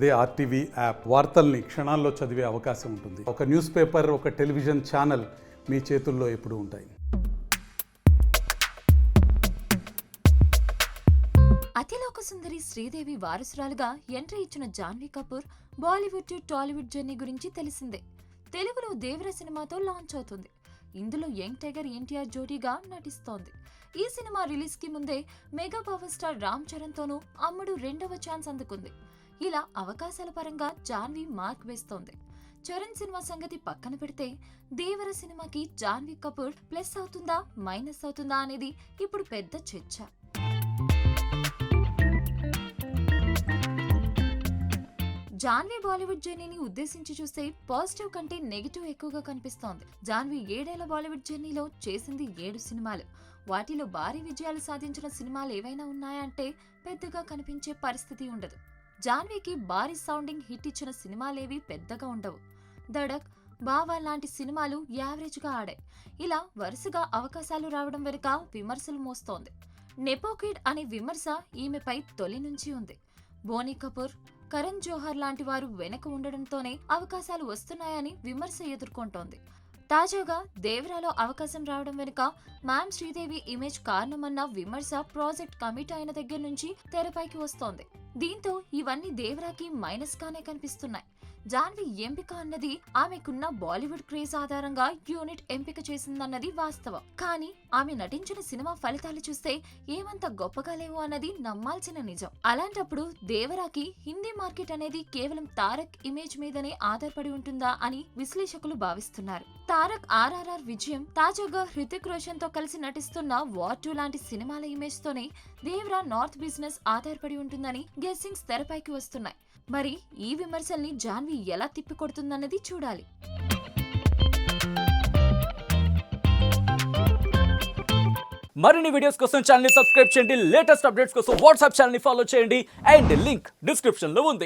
అదే RTV app వార్తల్ని క్షణాల్లో చదివే అవకాశం ఉంటుంది. ఒక న్యూస్ పేపర్ ఒక టెలివిజన్ ఛానల్ మీ చేతుల్లో ఎప్పుడూ ఉంటాయి. అతిలోక సుందరి శ్రీదేవి వారసురాలుగా ఎంట్రీ ఇచ్చిన Janhvi Kapoor Bollywood to Tollywood journey గురించి తెలిసిందే. తెలుగులో దేవర సినిమాతో లాంచ్ అవుతుంది. ఇందులో యంగ్ టైగర్ ఎన్టీఆర్ జోడీగా నటిస్తోంది. ఈ సినిమా రిలీజ్కి ముందే mega power star Ram Charan తోనూ అమ్ముడు రెండవ ఛాన్స్ అందుకుంది. ఇలా అవకాశాల పరంగా జాన్వి మార్క్ వేస్తోంది. చరణ్ సినిమా సంగతి పక్కన పెడితే దేవర సినిమాకి జాన్వి కపూర్ ప్లస్ అవుతుందా మైనస్ అవుతుందా అనేది ఇప్పుడు పెద్ద చర్చ. జాన్వీ బాలీవుడ్ జర్నీని ఉద్దేశించి చూస్తే పాజిటివ్ కంటే నెగిటివ్ ఎక్కువగా కనిపిస్తోంది. జాన్వీ ఏడేళ్ళ బాలీవుడ్ జర్నీలో చేసింది ఏడు సినిమాలు. వాటిలో భారీ విజయాలు సాధించిన సినిమాలు ఏవైనా ఉన్నాయంటే పెద్దగా కనిపించే పరిస్థితి ఉండదు. జాన్వీకి భారీ సౌండింగ్ హిట్ ఇచ్చిన సినిమాలేవి పెద్దగా ఉండవు. దడక్ బావా లాంటి సినిమాలు యావరేజ్గా ఆడాయి. ఇలా వరుసగా అవకాశాలు రావడం వెనుక విమర్శలు మోస్తోంది. నెపోకిడ్ అనే విమర్శ ఈమెపై తొలి నుంచి ఉంది. బోనీ కపూర్ కరణ్ జోహర్ లాంటి వారు వెనక ఉండడంతోనే అవకాశాలు వస్తున్నాయని విమర్శ ఎదుర్కొంటోంది. తాజాగా దేవరాలో అవకాశం రావడం వెనుక మ్యామ్ శ్రీదేవి ఇమేజ్ కారణమన్న విమర్శ ప్రాజెక్ట్ కమిట్ అయిన దగ్గర నుంచి తెరపైకి వస్తోంది. దీంతో ఇవన్నీ దేవరాకి మైనస్ గానే కనిపిస్తున్నాయి. జాన్వి ఎంపిక అన్నది ఆమెకున్న బాలీవుడ్ క్రేజ్ ఆధారంగా యూనిట్ ఎంపిక చేసిందన్నది వాస్తవం. కానీ ఆమె నటించిన సినిమా ఫలితాలు చూస్తే ఏమంత గొప్పగా లేవు అన్నది నమ్మాల్సిన నిజం. అలాంటప్పుడు దేవరాకి హిందీ మార్కెట్ అనేది కేవలం తారక్ ఇమేజ్ మీదనే ఆధారపడి ఉంటుందా అని విశ్లేషకులు భావిస్తున్నారు. తారక్ ఆర్ఆర్ఆర్ విజయం తాజాగా హృతిక్ రోషన్తో కలిసి నటిస్తున్న వార్ టూ లాంటి సినిమాల ఇమేజ్ తోనే దేవరా నార్త్ బిజినెస్ ఆధారపడి ఉంటుందని గెస్సింగ్స్ తెరపైకి వస్తున్నాయి. మరి ఈ విమర్శల్ని జాన్వి ఎలా తిప్పికొడుతుందన్నది చూడాలి. మరిన్ని వీడియోస్ కోసం ఛానల్ సబ్స్క్రైబ్ చేయండి. లేటెస్ట్ అప్డేట్స్ కోసం వాట్సాప్ ఛానల్ ఫాలో చేయండి. అండ్ లింక్ డిస్క్రిప్షన్లో ఉంది.